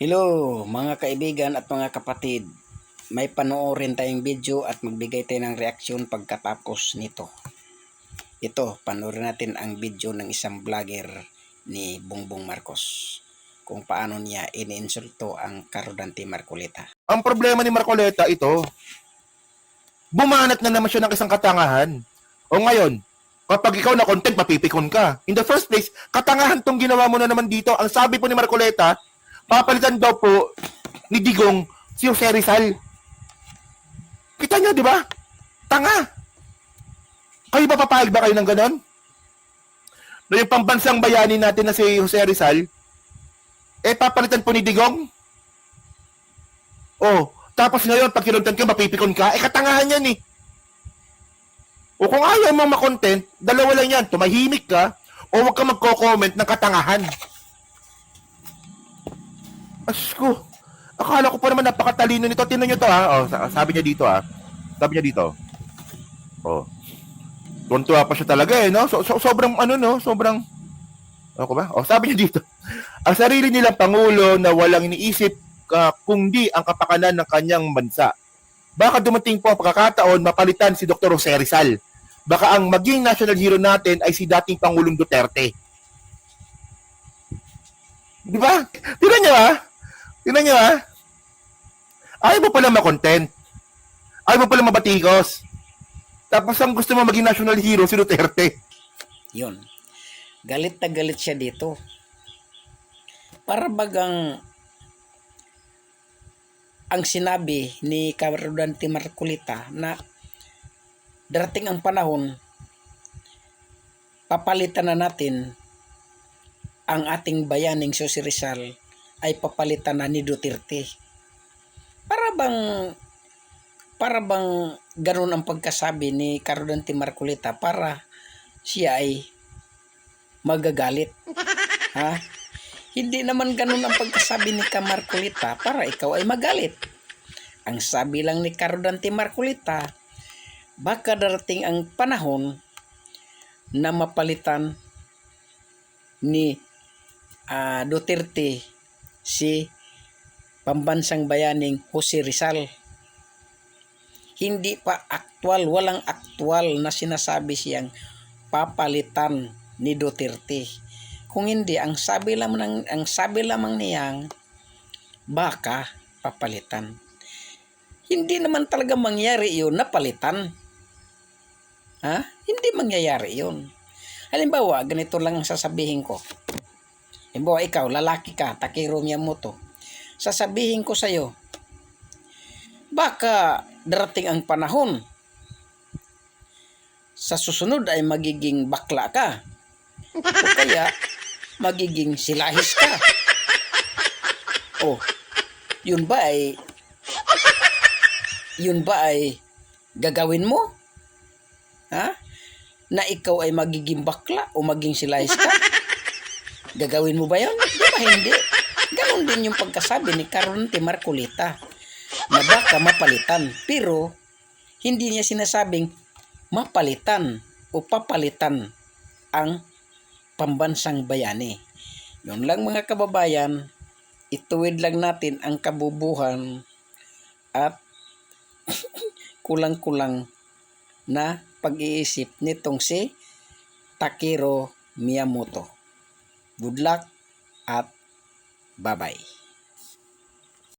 Hello mga kaibigan at mga kapatid. May panoorin tayong video at magbigay tayo ng reaksyon pagkatapos nito. Ito, panoorin natin ang video ng isang vlogger ni Bongbong Marcos kung paano niya iniinsulto ang Karodante Marcoleta. Ang problema ni Marcoleta ito, bumanat na naman siya ng isang katangahan. O ngayon, kapag ikaw na content, mapipikon ka. In the first place, katangahan tong ginawa mo na naman dito. Ang sabi po ni Marcoleta, papalitan daw po ni Digong si Jose Rizal. Kita niyo, di ba? Tanga. Kayo ba papayag ba kayo ng ganon? Na yung pambansang bayani natin na si Jose Rizal, eh papalitan po ni Digong? Oh, tapos ngayon, pag kinontent ka, mapipikon ka, eh katangahan yan eh. O kung ayaw mo makontent, dalawa lang yan, tumahimik ka, o huwag ka magko-comment ng katangahan. Asko, akala ko pa naman napakatalino nito. Tinan nyo to ha. Oh, sa- sabi niya dito ha. Sabi niya dito. Oh. Tuntua pa siya talaga eh, no? So, so, sobrang ano, no? Sobrang... Ako ba? Oh, sabi niya dito. Ang sarili nilang Pangulo na walang iniisip uh, kundi ang kapakanan ng kanyang bansa. Baka dumating po ang pagkakataon mapalitan si Dr. Jose Rizal. Baka ang maging national hero natin ay si dating Pangulong Duterte. Di ba? Tingnan niyo ha? Tingnan niyo ha? Ayaw mo pala makontent. Ayaw mo pala mabatikos. Tapos ang gusto mo maging national hero si Duterte. Yun. Galit na galit siya dito. Para bagang ang sinabi ni Karodante Marcolita na darating ang panahon papalitan na natin ang ating bayaning Jose Rizal ay papalitan na ni Duterte. Para bang para bang ganun ang pagkasabi ni Karodante Marcolita para siya ay magagalit. Ha? Hindi naman ganun ang pagkasabi ni Marcolita para ikaw ay magalit. Ang sabi lang ni Karodante Marcolita, baka darating ang panahon na mapalitan ni ah, Duterte si pambansang bayaning Jose Rizal. Hindi pa aktwal, walang aktwal na sinasabi siyang papalitan ni Duterte. Kung hindi, ang sabi lamang, ang sabi lamang niyang baka papalitan. Hindi naman talaga mangyari yun na palitan. Ha? Hindi mangyayari yun. Halimbawa, ganito lang ang sasabihin ko. Halimbawa, ikaw, lalaki ka, Takiro Miyamoto. Sasabihin ko sa'yo, baka darating ang panahon sa susunod ay magiging bakla ka. O kaya, magiging silahis ka. Oh, yun ba ay yun ba ay gagawin mo? Ha? Na ikaw ay magiging bakla o maging silahis ka? Gagawin mo ba yun? Di ba hindi? Ganon din yung pagkasabi ni Caronte Marcolita na baka mapalitan. Pero, hindi niya sinasabing mapalitan o papalitan ang pambansang bayani. Yun lang mga kababayan, ituwid lang natin ang kabubuhan at kulang-kulang na pag-iisip nitong si Takiro Miyamoto. Good luck at bye-bye.